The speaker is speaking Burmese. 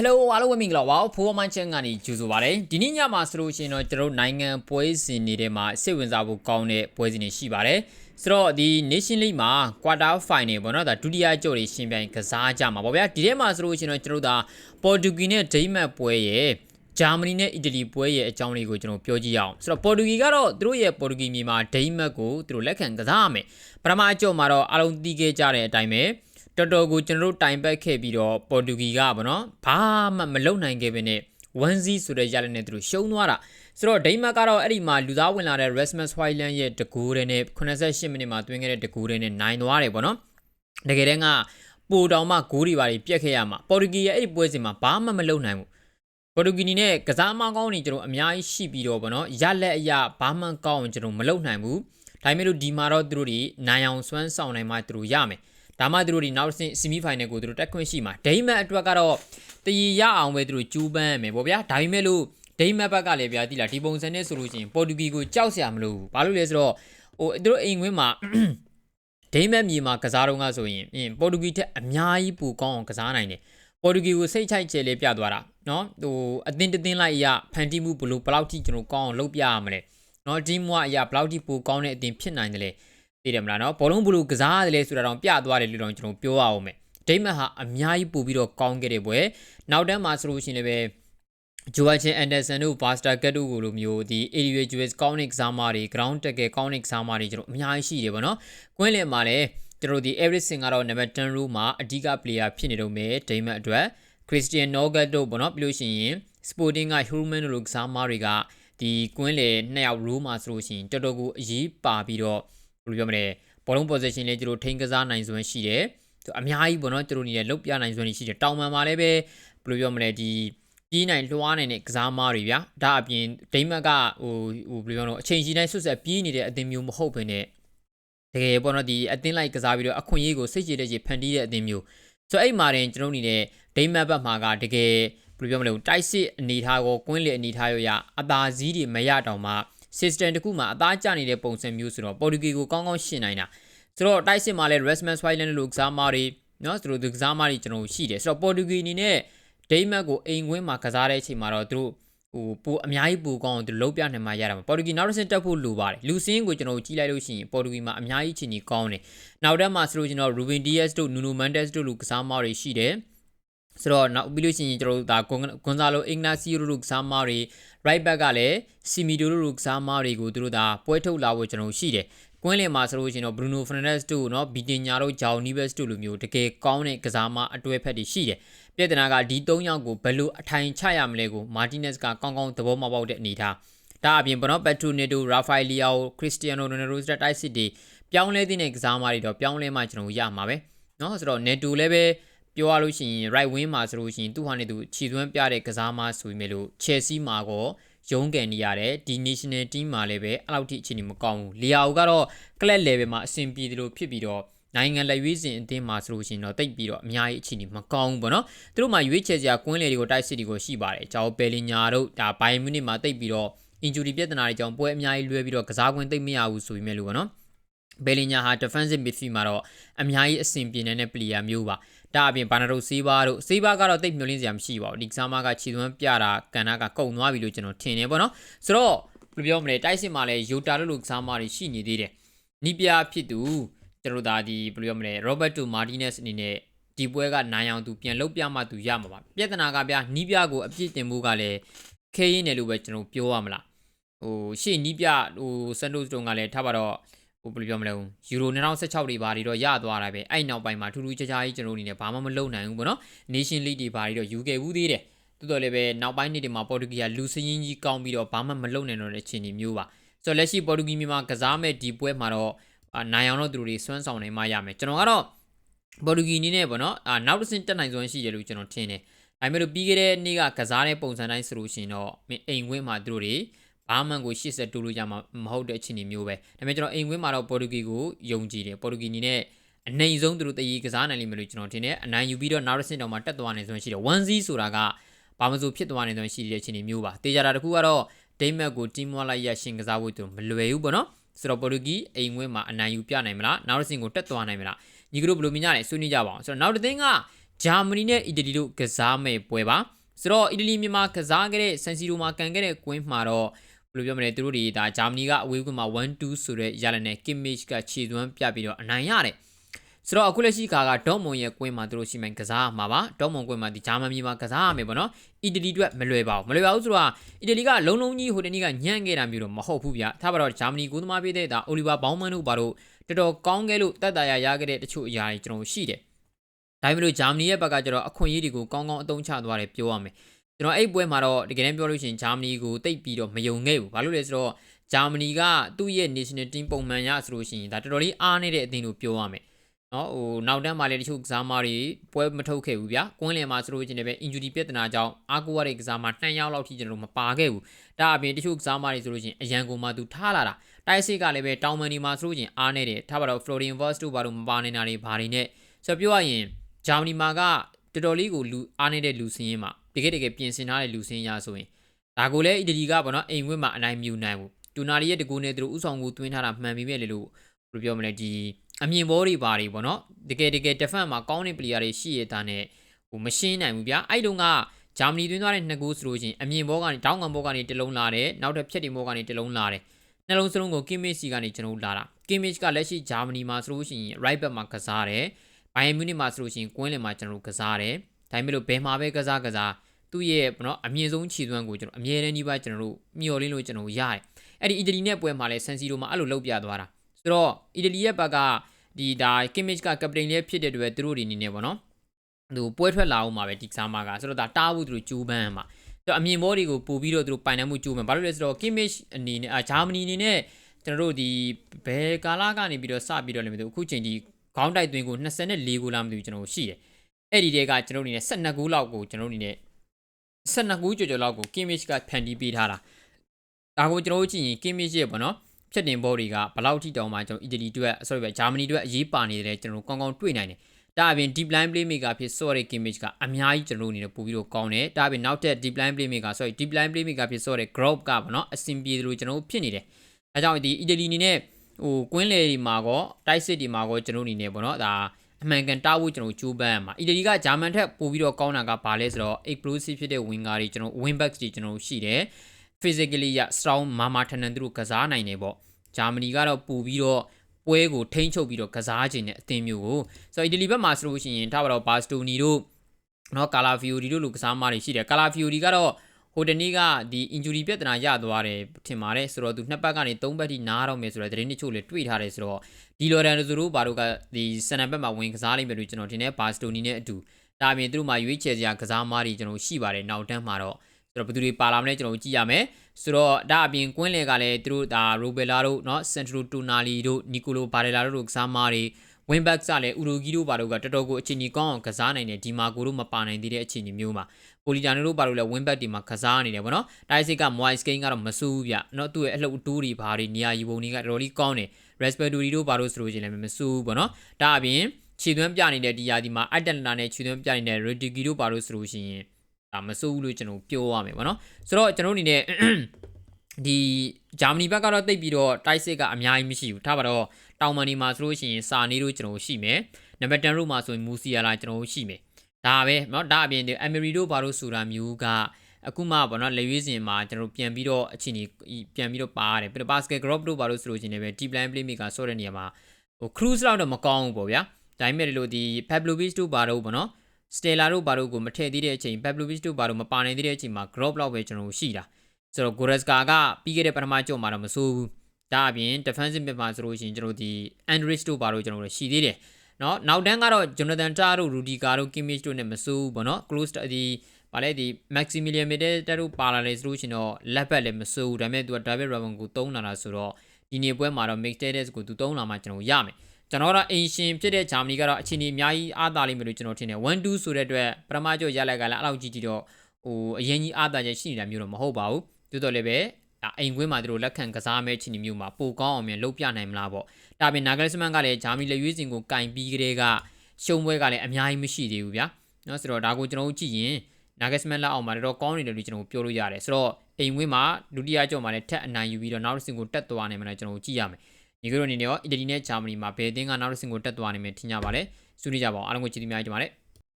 Hello အားလုံးပဲမင်္ဂလာပါဖိုးမန်ချန်ကနေကြိုဆိုပါရစေဒီနေ့ညမှာဆိုလို့ရှိရင်တော့ကျွန်တော်တို့နိုင်ငံပွဲစဉ်တွေထဲမှာစိတ်ဝင်စားဖို့ကောင်းတဲ့ပွဲစဉ်တွေရှိပါတယ်ဆိုတော့ဒီ Nation League မှာ Quarter Final ပေါ့နော်ဒါဒုတိယကြော်တွေရှင်ပြိုင်ကစားကြမှာပေါ့ဗျာဒီထဲမှာဆိုလို့ရှိရင်တော့ကျွန်တော်တို့ဒါ Portugal နဲ့ Denmark ပွဲရဲ့ဂျာမနီနဲ့အီတလီပွဲရဲ့အကြောင်းလေးကိုကျွန်တော်ပြောကြည့်ရအောင်ဆိုတော့ပေါ်တူဂီကတော့သူတို့ရဲ့ပေါ်တူဂီမြေမှာဒိန်းမတ်ကိုသူတို့လက်ခံကစားရမယ်ပထမအကြောမှာတော့အားလုံးသိခဲ့ကြတဲ့အတိုင်းပဲ တော်တော်ကိုကျွန်တော်တို့တိုင်ပတ်ခဲ့ပြီးတော့ပေါ်တူဂီကဗောနော်ဘာမှမလုပ်နိုင်ခဲ့ပဲနဲ့1-0ဆိုတဲ့ရလနဲ့သူတို့ရှုံးသွားတာဆိုတော့ဒိန်းမတ်ကတော့အဲ့ဒီမှာလူသားဝင်လာတဲ့ Rasmus Højlund ရဲ့တကူတဲ့နဲ့88မိနစ်မှာတွင်းခဲ့တဲ့တကူတဲ့နဲ့နိုင်သွားတယ်ဗောနော်တကယ်တမ်းကပိုတောင်မှဂိုးတွေပါတွေပြက်ခဲ့ရမှာပေါ်တူဂီရဲ့အဲ့ဒီပွဲစဉ်မှာဘာမှမလုပ်နိုင်ဘူးပေါ်တူဂီနီနဲ့ကစားမကောင်းနေကျွန်တော်အများကြီးရှိပြီးတော့ဗောနော်ရလက်အရာဘာမှကောင်းအောင်ကျွန်တော်မလုပ်နိုင်ဘူးဒါပေမဲ့လို့ဒီမှာတော့သူတို့ဒီနိုင်အောင်စွမ်းဆောင်နိုင်မှသူတို့ရမယ် ဒါမှသူတို့ဒီနောက်ဆင်မီဖိုင်နယ်ကိုသူတို့တက်ခွင့်ရှိမှာဒိမတ်အတွက်ကတော့တည်ရအောင်ပဲသူတို့ကျူးပန်းရမယ်ဗောဗျာဒါပေမဲ့လို့ဒိမတ်ဘက်ကလည်းဗျာတိလာဒီပုံစံနဲ့ဆိုလို့ရှိရင်ပေါ်တူဂီကိုကြောက်စရာမလိုဘူးဘာလို့လဲဆိုတော့ဟိုသူတို့အိမ်ဝင်းမှာဒိမတ်မြေမှာကစားတော့ကဆိုရင်ပေါ်တူဂီထက်အများကြီးပိုကောင်းအောင်ကစားနိုင်တယ်ပေါ်တူဂီကိုစိတ်ချိုက်ချယ်လေးပြသွားတာเนาะဟိုအတင်းတင်းလိုက်အရာဖန်တီးမှုဘလို့ဘယ်လောက်ထိကျွန်တော်ကောင်းအောင်လုပ်ပြရမလဲเนาะဒီမွာအရာဘယ်လောက်ထိပိုကောင်းတဲ့အတင်းဖြစ်နိုင်တယ်လဲ သိတယ်မလားနော်ဘောလုံးဘလူကစားရတယ်လဲဆိုတာတော့ပြသွားတယ်လို့တော့ကျွန်တော်ပြောရအောင်မယ်ဒိမတ်ဟာအများကြီးပို့ပြီးတော့ကောင်းခဲ့တဲ့ပွဲနောက်တန်းမှာဆိုလို့ရှိရင်လည်းဂျိုဝါချင်းအန်ဒါဆန်တို့ဘာစတာကတ်တို့ကိုလိုမျိုးဒီ individual ကောင်းတဲ့ကစားမတွေ ground tackle ကောင်းတဲ့ကစားမတွေကျွန်တော်အများကြီးရှိတယ်ဗောနော်ကွင်းလင်မှာလည်းကျွန်တော်ဒီ everything ကတော့ number 10 rule မှာအဓိက player ဖြစ်နေတော့မယ်ဒိမတ်အတွက် Christian Norgat တို့ဗောနော်ပြီးလို့ရှိရင် Sporting က Human တို့လိုကစားမတွေကဒီကွင်းလယ်နှစ်ယောက် rule မှာဆိုလို့ရှိရင်တော်တော်ကိုအရေးပါပြီးတော့ ဘယ်လိုပြောမလဲဘောလုံး position လေးကျွန်တော်ထိန်းကစားနိုင်စွမ်းရှိတယ်သူအများကြီးပေါ့နော်ကျွန်တော်နေရလုတ်ပြနိုင်စွမ်းရှိတယ်တောင်ပန်မှာလည်းပဲဘယ်လိုပြောမလဲဒီကြီးနိုင်လွှားနိုင်တဲ့ကစားမားတွေဗျာဒါအပြင်ဒိမတ်ကဟိုဟိုဘယ်လိုပြောလို့အချိန်ကြီးတိုင်းဆွတ်ဆက်ပြေးနေတဲ့အသင်းမျိုးမဟုတ်ဘဲနဲ့တကယ်ပေါ့နော်ဒီအသင်းလိုက်ကစားပြီးတော့အခွင့်အရေးကိုစိတ်ကြည်တဲ့ကြီးဖန်တီးတဲ့အသင်းမျိုးဆိုတော့အဲ့မှာတင်ကျွန်တော်နေတဲ့ဒိမတ်ဘက်မှာကတကယ်ဘယ်လိုပြောမလဲတိုက်စစ်အနေထားကိုကွင်းလေအနေထားရရအသာစီးတွေမရတော့မှ system တခုမှာအသားကျနေတဲ့ပုံစံမျိုးဆိုတော့ပေါ်တူဂီကိုကောင်းကောင်းရှင်းနိုင်တာဆိုတော့တိုက်စစ်မှာလည်း Rasmus Højlund လို့ကစားမားတွေနော်ဆိုတော့ဒီကစားမားတွေကျွန်တော်ရှိတယ်ဆိုတော့ပေါ်တူဂီအနေနဲ့ဒိမတ်ကိုအိမ်ခွင်းမှာကစားတဲ့အချိန်မှာတော့သူတို့ဟိုပိုအများကြီးပိုကောင်းအောင်သူလုံးပြနိုင်မှရတာမှာပေါ်တူဂီနောက်တစ်ဆင့်တက်ဖို့လိုပါတယ်လူစင်းကိုကျွန်တော်ကြည့်လိုက်လို့ရှိရင်ပေါ်တူဂီမှာအများကြီးချင်ကြီးကောင်းတယ်နောက်တက်မှာဆိုလို့ကျွန်တော် Ruben Dias တို့ Nuno Mendes တို့လူကစားမားတွေရှိတယ် ဆိုတော့နောက်ပြီးလို့ရှိရင်ကျွန်တော်တို့ဒါကွန်ဇာလိုအင်ဂနာစီယိုတို့ကစားမားတွေ right back ကလည်းစီမီဒိုတို့ကစားမားတွေကိုသူတို့ဒါပွဲထုတ်လာဖို့ကျွန်တော်ရှိတယ်ကွင်းလင်မှာဆိုလို့ရှိရင်တော့ Bruno Fernandes တို့เนาะဘီတင်ညာတို့ဂျောင်နီဘက်စ်တို့လိုမျိုးတကယ်ကောင်းတဲ့ကစားမအတွဲဖက်တွေရှိတယ်ပြဿနာကဒီ၃ယောက်ကိုဘယ်လိုအထိုင်ချရမလဲကိုမာတီနက်စ်ကကောင်းကောင်းသဘောမပေါက်တဲ့အနေထားဒါအပြင်ဘနော်ပက်ထရိုနေတိုရာဖိုင်လီယာကိုခရစ္စတီယာနိုရိုနယ်ဒိုစတဲ့တိုက်စစ်တွေပြောင်းလဲတဲ့ကစားမတွေတော့ပြောင်းလဲမှကျွန်တော်ရမှာပဲเนาะဆိုတော့ Neto လည်းပဲ ပြောရလို့ရှိရင် right wing မှာဆိုလို့ရှိရင်သူ့ဟာနဲ့သူခြေသွင်းပြတဲ့ကစားမဆိုပေမဲ့လို့ Chelsea မှာကောရုံးကန်နေရတယ်ဒီ national team မှာလည်းပဲအဲ့လောက်ထိအခြေအနေမကောင်းဘူးလီယာအိုကတော့ club level မှာအဆင်ပြေတယ်လို့ဖြစ်ပြီးတော့နိုင်ငံလက်ရွေးစင်အသင်းမှာဆိုလို့ရှိရင်တော့တိတ်ပြီးတော့အများကြီးအခြေအနေမကောင်းဘူးပေါ့နော်သူတို့မှာရွေးချယ်စရာကွင်းလေတွေကိုတိုက်စစ်တွေကိုရှိပါတယ်ကျောင်းပယ်လင်ညာတို့ဒါဘိုင်မြူနစ်မှာတိတ်ပြီးတော့ injury ပြဿနာတွေကြောင့်ပွဲအများကြီးလွဲပြီးတော့ကစားကွင်းတိတ်မရဘူးဆိုပေမဲ့လို့ပေါ့နော်ဘယ်လင်ညာဟာ defensive midfield မှာတော့အများကြီးအဆင်ပြေနေတဲ့ player မျိုးပါ ဒါအပြင်ဘာနာတို့စေးဘာတို့စေးဘာကတော့တိတ်မျောလင်းစရာမရှိပါဘူးဒီကစားမကခြေသွမ်းပြတာကန်နာကကုံသွားပြီလို့ကျွန်တော်ထင်တယ်ပေါ့နော်ဆိုတော့ဘယ်လိုပြောမလဲတိုက်စစ်မှာလည်းယိုတာတို့လိုကစားမတွေရှိနေသေးတယ်နီးပြဖြစ်သူကျွန်တော်ဒါဒီဘယ်လိုပြောမလဲ Roberto Martinez အနေနဲ့ဒီပွဲကနိုင်အောင်သူပြန်လုတ်ပြမှသူရမှာပါပြဿနာကဗျာနီးပြကိုအပြစ်တင်မှုကလည်းခဲရင်းတယ်လို့ပဲကျွန်တော်ပြောရမလားဟိုရှေ့နီးပြဟိုစန်တိုစ်တုံကလည်းထားပါတော့ ဟိုဘယ်လိုပြောမလဲယူရို2016တွေဘာတွေတော့ရသွားတာပဲအဲ့နောက်ပိုင်းမှာထူးထူးခြားခြားကြီးကျွန်တော်အနေနဲ့ဘာမှမလုပ်နိုင်ဘူးပေါ့နော် Nation League တွေဘာတွေတော့ယူခဲ့ဘူးသေးတယ်တိုးတော်လည်းပဲနောက်ပိုင်းနှစ်တွေမှာပေါ်တူဂီကလူစင်းကြီးကောင်းပြီးတော့ဘာမှမလုပ်နိုင်တော့တဲ့အခြေအနေမျိုးပါဆိုတော့လက်ရှိပေါ်တူဂီမြန်မာကစားမဲ့ဒီပွဲမှာတော့နိုင်အောင်တော့သူတို့တွေစွမ်းဆောင်နိုင်မှရမယ်ကျွန်တော်ကတော့ပေါ်တူဂီအနေနဲ့ပေါ့နော်အာနောက်တစ်ဆင့်တက်နိုင်စွမ်းရှိတယ်လို့ကျွန်တော်ထင်တယ်ဒါပေမဲ့လို့ပြီးခဲ့တဲ့နေ့ကကစားတဲ့ပုံစံတိုင်းဆိုလို့ရှိရင်တော့အိမ်ဝင်းမှာသူတို့တွေ ဘာမှန်ကို80တိုးလို့ရမှာမဟုတ်တဲ့အခြေအနေမျိုးပဲဒါပေမဲ့ကျွန်တော်အိမ်ဝင်းမှာတော့ပေါ်တူဂီကိုယုံကြည်တယ်ပေါ်တူဂီအနေနဲ့အနိုင်ဆုံးသူတို့တည်ကစားနိုင်လိမ့်မယ်လို့ကျွန်တော်ထင်တယ်အနိုင်ယူပြီးတော့နောက်တစ်ဆင့်တော့မှတက်သွားနိုင်စွမ်းရှိတယ်1-0ဆိုတာကဘာမှမဆိုဖြစ်သွားနိုင်စွမ်းရှိတဲ့အခြေအနေမျိုးပါတေချာတာတခုကတော့ဒိမတ်ကိုတီမွာလိုက်ရရှင်ကစားဖို့သူမလွယ်ဘူးပေါ့နော်ဆိုတော့ပေါ်တူဂီအိမ်ဝင်းမှာအနိုင်ယူပြနိုင်မလားနောက်တစ်ဆင့်ကိုတက်သွားနိုင်မလားညီကတို့ဘယ်လိုမြင်ကြလဲဆွေးနွေးကြပါအောင်ဆိုတော့နောက်တစ်သင်းကဂျာမနီနဲ့အီတလီတို့ကစားမဲ့ပွဲပါဆိုတော့အီတလီမြန်မာကစားခဲ့တဲ့ဆန်စီရိုမှာကန်ခဲ့တဲ့ကွင်းမှာတော့ ဘယ်လိုပြောမလဲသူတို့တွေဒါဂျာမနီကအဝေးကွင်းမှာ1-2ဆိုတဲ့ရလနဲ့ Kimmich ကခြေသွမ်းပြပြီးတော့အနိုင်ရတယ်ဆိုတော့အခုလက်ရှိကာကဒေါ့မွန်ရဲ့ကွင်းမှာသူတို့ရှိမှန်ကစားမှာပါဒေါ့မွန်ကွင်းမှာဒီဂျာမနီမှာကစားရမယ်ပေါ့နော်အီတလီအတွက်မလွယ်ပါဘူးမလွယ်ပါဘူးဆိုတော့အီတလီကလုံးလုံးကြီးဟိုတနေ့ကညံ့ခဲ့တာမျိုးတော့မဟုတ်ဘူးဗျာထားပါတော့ဂျာမနီကိုသမားပြတဲ့ဒါအိုလီဗာဘောင်းမန်တို့ဘာလို့တော်တော်ကောင်းခဲ့လို့တက်တာရရခဲ့တဲ့တချို့အရာတွေကျွန်တော်ရှိတယ်ဒါပေမဲ့လို့ဂျာမနီရဲ့ဘက်ကကျတော့အခွင့်အရေးတွေကိုကောင်းကောင်းအသုံးချသွားတယ်ပြောရမယ် ကျွန်တော်အဲ့ပွဲမှာတော့တကယ်တမ်းပြောလို့ရှိရင်ဂျာမနီကိုတိတ်ပြီးတော့မယုံခဲ့ဘူးဘာလို့လဲဆိုတော့ဂျာမနီကသူ့ရဲ့ national team ပုံမှန်ရဆိုလို့ရှိရင်ဒါတော်တော်လေးအားနေတဲ့အသင်းလို့ပြောရမယ်နော်ဟိုနောက်တန်းမှာလည်းတချို့ကစားမတွေပွဲမထုတ်ခဲ့ဘူးဗျာကွင်းလယ်မှာဆိုလို့ချင်းလည်းပဲ injury ပြဿနာကြောင့်အားကိုးရတဲ့ကစားမ2ယောက်လောက်ထိကျွန်တော်တို့မပါခဲ့ဘူးဒါအပြင်တချို့ကစားမတွေဆိုလို့ချင်းအရန်ကိုမှသူထားလာတာတိုက်စစ်ကလည်းပဲတောင်မန်ဒီမှာဆိုလို့ချင်းအားနေတယ်ထားပါတော့ Florian Wirtz တို့ဘာလို့မပါနေတာတွေဘာတွေနဲ့ဆိုတော့ပြောရရင်ဂျာမနီမှာကတော်တော်လေးကိုလူအားနေတဲ့လူစင်းရင်မှာ တကယ်တကယ်ပြင်ဆင်ထားတဲ့လူစင်းရဆိုရင်ဒါကိုလည်းအီတလီကပေါ့နော်အိမ်ဝင်းမှာအနိုင်မြူနိုင်ဘူးတူနာရီရဲ့တကူနဲ့သူတို့ဥဆောင်ကိုတွင်းထားတာမှန်ပြီမဲ့လေလို့ဘယ်လိုပြောမလဲဒီအမြင်ဘောတွေပါတွေပေါ့နော်တကယ်တကယ် defense မှာကောင်းတဲ့ player တွေရှိရတာနဲ့ဟိုမရှင်းနိုင်ဘူးဗျာအဲ့တုန်းကဂျာမနီတွင်းသွားတဲ့နှစ်ကူဆိုလို့ချင်းအမြင်ဘောကနေတောင်းငံဘောကနေတလုံးလာတယ်နောက်ထပ်ဖြက်တင်ဘောကနေတလုံးလာတယ်နှလုံးစလုံးကို Kimmich စီကနေကျွန်တော်လာတာ Kimmich ကလက်ရှိဂျာမနီမှာဆိုလို့ရှိရင် right back မှာကစားတယ်ဘိုင်ယန်မြူနစ်မှာဆိုလို့ရှိရင်ကွင်းလင်မှာကျွန်တော်ကစားတယ် ဒါပေမဲ့လို့ဘယ်မှာပဲကစားကစားသူ့ရဲ့ပေါ့နော်အမြင့်ဆုံးခြေသွမ်းကိုကျွန်တော်အမြဲတမ်းဒီပါကျွန်တော်တို့မျှော်လင့်လို့ကျွန်တော်ရတယ်အဲ့ဒီအီတလီနဲ့ပွဲမှာလဲဆန်စီရိုမှာအဲ့လိုလောက်ပြသွားတာဆိုတော့အီတလီရဲ့ဘက်ကဒီဒါ Kimmich ကကပတိန်လေးဖြစ်တဲ့အတွက်သူတို့ဒီအနေနဲ့ပေါ့နော်သူပွဲထွက်လာအောင်မှာပဲဒီကစားမှာကဆိုတော့ဒါတားဖို့သူတို့ကြိုးပမ်းမှာဆိုတော့အမြင်ဘောတွေကိုပို့ပြီးတော့သူတို့ပိုင်နိုင်မှုကြိုးပမ်းဘာလို့လဲဆိုတော့ Kimmich အနေနဲ့အာဂျာမနီအနေနဲ့ကျွန်တော်တို့ဒီဘယ်ကာလကနေပြီးတော့စပြီးတော့လည်းမသိဘူးအခုချိန်ဒီခေါင်းတိုက်သွင်းကို24ကိုလာမသိဘူးကျွန်တော်ရှိတယ် အဲ့ဒီတဲကကျွန်တော်အနေနဲ့12ဂိုးလောက်ကိုကျွန်တော်အနေနဲ့12ဂိုးကျော်ကျော်လောက်ကို Kimmich ကဖန်တီးပေးထားတာဒါကိုကျွန်တော်တို့ကြည့်ရင် Kimmich ရဲ့ပေါ့နော်ဖြတ်တင်ဘောတွေကဘလောက်ထိတောင်မှကျွန်တော်အီတလီအတွက် sorry ပဲဂျာမနီအတွက်အရေးပါနေတယ်ကျွန်တော်ကောင်းကောင်းတွေ့နိုင်တယ်ဒါအပြင် deep line playmaker ဖြစ် sorry Kimmich ကအများကြီးကျွန်တော်အနေနဲ့ပို့ပြီးတော့ကောင်းတယ်ဒါအပြင်နောက်ထပ် deep line playmaker sorry deep line playmaker ဖြစ် sorry group ကပေါ့နော်အဆင်ပြေတယ်လို့ကျွန်တော်ဖြစ်နေတယ်အဲကြောင့်ဒီအီတလီအနေနဲ့ဟိုကွင်းလေဒီမှာကောတိုက်စစ်ဒီမှာကောကျွန်တော်အနေနဲ့ပေါ့နော်ဒါ အမှန်ကန်တားဖို့ကျွန်တော်ကြိုးပမ်းရမှာအီတလီကဂျာမန်ထက်ပိုပြီးတော့ကောင်းတာကဘာလဲဆိုတော့ explosive ဖြစ်တဲ့ winger တွေကျွန်တော် wing backs တွေကျွန်တော်ရှိတယ် physically ရ strong မာမာထန်ထန်သူတို့ကစားနိုင်တယ်ပေါ့ဂျာမနီကတော့ပူပြီးတော့ပွဲကိုထိန်းချုပ်ပြီးတော့ကစားခြင်းနဲ့အသင်းမျိုးကိုဆိုတော့အီတလီဘက်မှာဆိုလို့ရှိရင်ထားပါတော့ဘာစတိုနီတို့နော်ကာလာဖီယိုဒီတို့လိုကစားမတွေရှိတယ်ကာလာဖီယိုဒီကတော့ ဟိုတနေ့ကဒီ injury ပြဿနာရသွားတယ်ထင်ပါတယ်ဆိုတော့သူနှစ်ပတ်ကနေသုံးပတ်ထိနားတော့မယ်ဆိုတော့သတင်းတချို့လည်းတွေ့ထားတယ်ဆိုတော့ဒီလော်ဒန်တို့တို့ဘာတို့ကဒီစနံဘက်မှာဝင်ကစားလိမ့်မယ်လို့ကျွန်တော်ထင်တယ်ဘာစတိုနီနဲ့အတူဒါပြင်သူတို့မှာရွေးချယ်စရာကစားမားတွေကျွန်တော်ရှိပါတယ်နောက်တန်းမှာတော့ဆိုတော့ဘယ်သူတွေပါလာမလဲကျွန်တော်ကြည့်ရမယ်ဆိုတော့ဒါအပြင်ကွင်းလေကလည်းသူတို့ဒါရိုဘယ်လာတို့နော်စန်ထရိုတိုနာလီတို့နီကိုလိုဘာရလာတို့ကစားမားတွေဝင်းဘက်ကလည်းဥရိုဂီတို့ဘာတို့ကတော်တော်ကိုအခြေအနေကောင်းအောင်ကစားနိုင်တယ်ဒီမာကိုတို့မပါနိုင်သေးတဲ့အခြေအနေမျိုးမှာ ပိုလီဂျာနိုတို့ပါလို့လဲဝင်းဘက်တီမှာကစားနေတယ်ပေါ့နော်တိုက်စစ်ကမွိုင်းစကိန်းကတော့မဆူဘူးဗျနော်သူ့ရဲ့အလှုပ်အတူးတွေဘာတွေနေရာယူပုံတွေကတော်တော်လေးကောင်းတယ် respiratory တို့ပါလို့ဆိုလို့ချင်းလည်းမဆူဘူးပေါ့နော်ဒါအပြင်ခြေသွင်းပြနေတဲ့ဒီယာဒီမှာအက်တလန်တာနဲ့ခြေသွင်းပြနေတဲ့ Rodigi တို့ပါလို့ဆိုလို့ရှိရင်ဒါမဆိုးဘူးလို့ကျွန်တော်ပြောရမယ်ပေါ့နော်ဆိုတော့ကျွန်တော်အနေနဲ့ဒီဂျာမနီဘက်ကတော့တိတ်ပြီးတော့တိုက်စစ်ကအများကြီးမရှိဘူးထားပါတော့တောင်မန်ဒီမှာဆိုလို့ရှိရင်စာနေတို့ကျွန်တော်ရှိမယ်နံပါတ်10တို့မှာဆိုရင်မူစီယာလာကျွန်တော်ရှိမယ် ဒါပဲเนาะဒါအပြင်ဒီအမရီတို့ဘာလို့ဆိုတာမျိုးကအခုမှပေါ့နော်လေရွေးစင်မှာကျွန်တော်ပြန်ပြီးတော့အချိန်ကြီးပြန်ပြီးတော့ပါရတယ်ပြီးတော့ basket group တို့ဘာလို့ဆိုလို့ရှိရင်လည်း deep line playmaker ဆော့တဲ့နေရာမှာဟို cruise လောက်တော့မကောင်းဘူးပေါ့ဗျာဒါပေမဲ့လို့ဒီ Pavlovic တို့ဘာလို့ပေါ့နော် Stella တို့ဘာလို့ကိုမထည့်သေးတဲ့အချိန် Pavlovic တို့ဘာလို့မပါနိုင်သေးတဲ့အချိန်မှာ group လောက်ပဲကျွန်တော်ရှိတာဆိုတော့ Goretzka ကပြီးခဲ့တဲ့ပထမကြော့မှာတော့မဆိုးဘူးဒါအပြင် defensive mid မှာဆိုလို့ရှိရင်ကျွန်တော်ဒီ Andrich တို့ဘာလို့ကျွန်တော်တို့ရှိသေးတယ် နော်နောက်တန်းကတော့ Jonathan Tah တို့ Rudiger တို့ Kimmich တို့နဲ့မစိုးဘူးပေါ့နော် close ဒီပါလေဒီ Maximilian Medel တို့ပါလာလေဆိုလို့ရှင်တော့လက်ဘက်လည်းမစိုးဘူးဒါပေမဲ့သူက David Robin ကိုသုံးလာတာဆိုတော့ဒီနေ့ပွဲမှာတော့ Mixtedes ကိုသူသုံးလာမှကျွန်တော်ရမယ်ကျွန်တော်ကအင်ရှင်ဖြစ်တဲ့ဂျာမနီကတော့အချိန်ကြီးအများကြီးအားသာလိမ့်မယ်လို့ကျွန်တော်ထင်တယ်1 2ဆိုတဲ့အတွက်ပထမကျော်ရလိုက်ကလည်းအဲ့လောက်ကြီးကြီးတော့ဟိုအရင်ကြီးအားသာချက်ရှိနေတာမျိုးတော့မဟုတ်ပါဘူးတိုးတော်လည်းပဲ အိမ်ကွင်းမှာသူတို့လက်ခံကစားမဲ့ချီနီမျိုးမှာပိုကောင်းအောင်မြန်လှုပ်ပြနိုင်မလားပေါ့။ဒါပြင်နာဂလက်စမန်ကလည်းဂျာမနီလက်ရွေးစင်ကိုကင်ပြီးကလေးကရှုံးပွဲကလည်းအများကြီးမရှိသေးဘူးဗျာ။နော်ဆိုတော့ဒါကိုကျွန်တော်တို့ကြည့်ရင်နာဂက်စမန်လက်အောက်မှာတော့ကောင်းနေတယ်လို့ကျွန်တော်ပြောလို့ရတယ်။ဆိုတော့အိမ်ကွင်းမှာဒုတိယကြော့မှာလည်းထက်အနိုင်ယူပြီးတော့နောက်တစ်စင်ကိုတက်သွားနိုင်မလားကျွန်တော်တို့ကြည့်ရမယ်။ဒီလိုအနေနဲ့ရောအီတလီနဲ့ဂျာမနီမှာဘယ်အသင်းကနောက်တစ်စင်ကိုတက်သွားနိုင်မယ်ထင်ကြပါလဲ။ဆွေးနွေးကြပါအောင်အားလုံးကိုကျေးဇူးများကြီးတင်ပါတယ်။